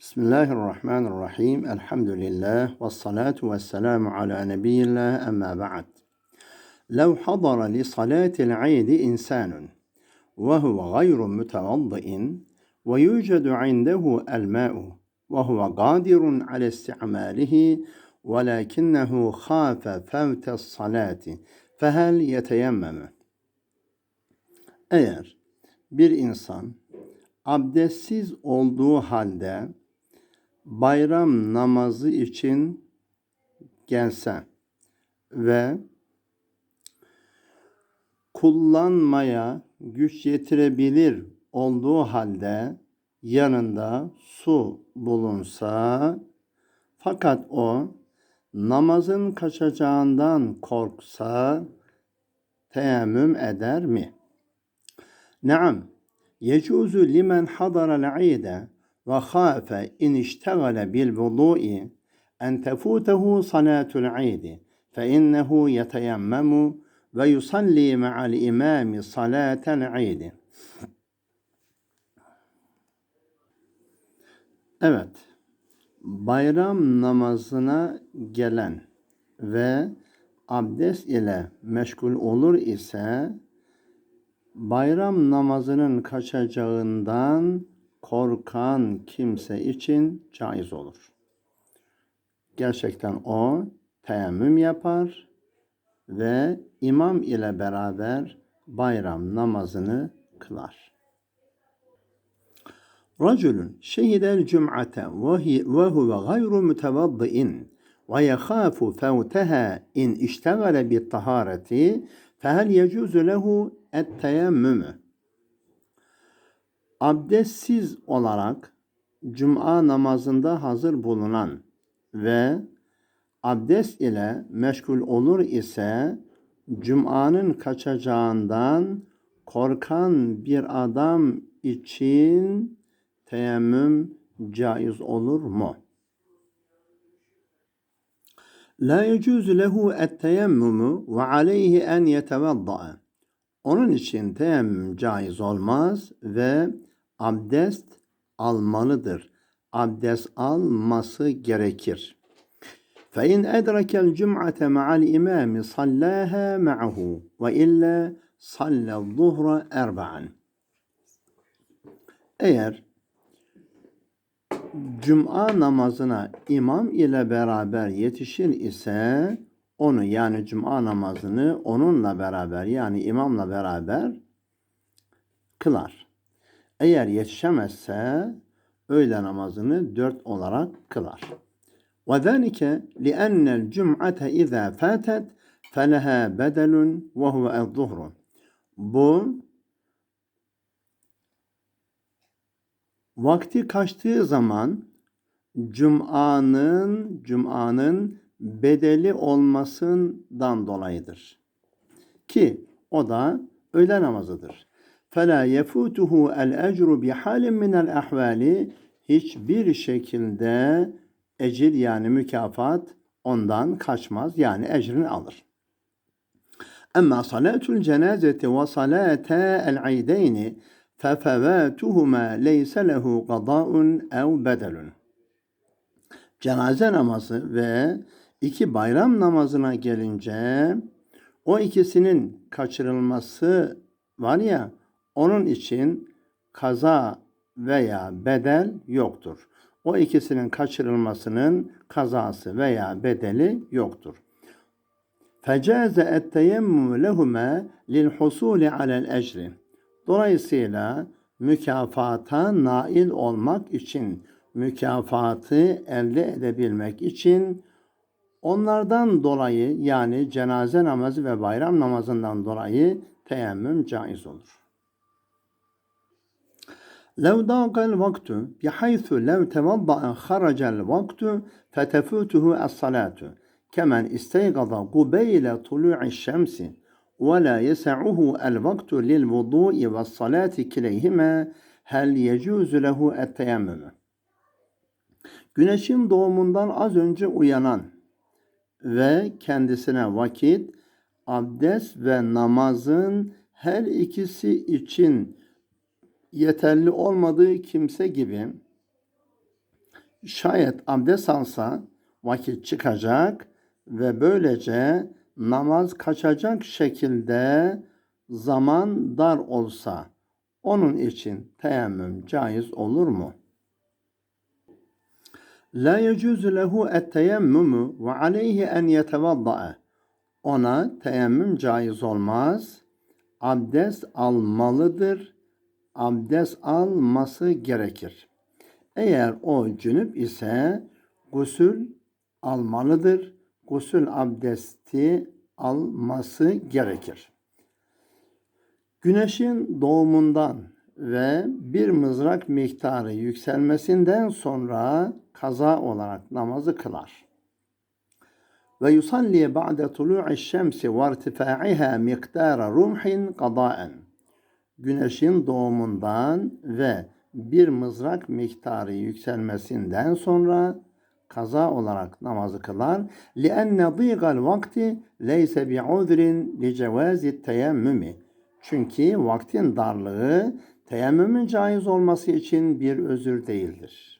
Bismillahirrahmanirrahim. Elhamdülillah. Ve salatu ve selamu ala nebiyyillah emma ba'd. لو حضر لصلاة العيد إنسان وهو غير متوضئ ويوجد عنده الماء وهو قادر على استعماله ولكنه خاف فوت الصلاة فهل يتيمم؟ Eğer bir insan abdestsiz olduğu halde bayram namazı için gelse ve kullanmaya güç yetirebilir olduğu halde yanında su bulunsa fakat o namazın kaçacağından korksa teyemmüm eder mi? Naam. Yecuzu limen hadara ve khâfe in iştegale bil vudu'i en tefutehu salatul idi fe innehu yeteyemmemu ve yusalli ma'al imami salatel idi. Evet, bayram namazına gelen ve abdest ile meşgul olur ise bayram namazının kaçacağından korkan kimse için caiz olur. Gerçekten o teyemmüm yapar ve imam ile beraber bayram namazını kılar. Racülün şehidel cum'ate ve huve gayru mütevaddi'in ve yekhafu fevteha in iştegale bit tahareti fehel yecuzu lehu et teyemmümü abdestsiz olarak cuma namazında hazır bulunan ve abdest ile meşgul olur ise cumanın kaçacağından korkan bir adam için teyemmüm caiz olur mu? La yecuzu lehu et-teyemmumu ve aleyhi en yetevadda'a. Onun için teyemmüm caiz olmaz ve abdest almalıdır. Abdest alması gerekir. فَاِنْ اَدْرَكَ الْجُمْعَةَ مَعَ الْاِمَامِ صَلَّاهَا مَعَهُ وَاِلَّا صَلَّ الظُّهْرَ اَرْبَعًا Eğer Cuma namazına imam ile beraber yetişir ise onu yani cuma namazını onunla beraber yani imamla beraber kılar. Eğer yetişemezse öğle namazını dört olarak kılar. وذلك لأن الجمعة إذا فاتت فلها بدل وهو الظهر. Bu vakti kaçtığı zaman Cuma'nın Cuma'nın bedeli olmasından dolayıdır. Ki o da öğle namazıdır. فَلَا يَفُوتُهُ الْاَجْرُ بِحَالٍ مِنَ الْاَحْوَالِ Hiçbir şekilde ecir yani mükafat ondan kaçmaz yani ecrini alır. Ama salatul cenazeti ve salata el ideyni فَفَوَاتُهُمَا لَيْسَ لَهُ قَضَاءٌ اَوْ بَدَلٌ Cenaze namazı ve iki bayram namazına gelince o ikisinin kaçırılması var ya onun için kaza veya bedel yoktur. O ikisinin kaçırılmasının kazası veya bedeli yoktur. Fecaze etteyemmüm lehuma lil husuli alel ecri. Dolayısıyla mükafata nail olmak için, mükafatı elde edebilmek için onlardan dolayı yani cenaze namazı ve bayram namazından dolayı teyemmüm caiz olur. لو ضاق الوقت بحيث لو توضأ خرج الوقت فتفوته الصلاة كمن استيقظ قبيل طلوع الشمس ولا يسعه الوقت للوضوء والصلاة كليهما هل يجوز له التيمم Güneşin doğumundan az önce uyanan ve kendisine vakit, abdest ve namazın her ikisi için yeterli olmadığı kimse gibi Şayet abdest alsa vakit çıkacak ve böylece namaz kaçacak şekilde zaman dar olsa onun için teyemmüm caiz olur mu? La yecuzu lehu et-teyemmumu ve aleyhi en yetevadda'a. Ona teyemmüm caiz olmaz. Abdest almalıdır. Abdest alması gerekir. Eğer o cünüp ise gusül almalıdır. Gusül abdesti alması gerekir. Güneşin doğumundan ve bir mızrak miktarı yükselmesinden sonra kaza olarak namazı kılar. Ve yusalli ba'de tulu'i şemsi ve irtifaiha miktara rumhin qadaen Güneşin doğumundan ve bir mızrak miktarı yükselmesinden sonra kaza olarak namazı kılar. لِأَنَّ ضِيغَ الْوَقْتِ لَيْسَ بِعُذْرٍ لِجَوَازِ التَّيَمُّمِ Çünkü vaktin darlığı teyemmümün caiz olması için bir özür değildir.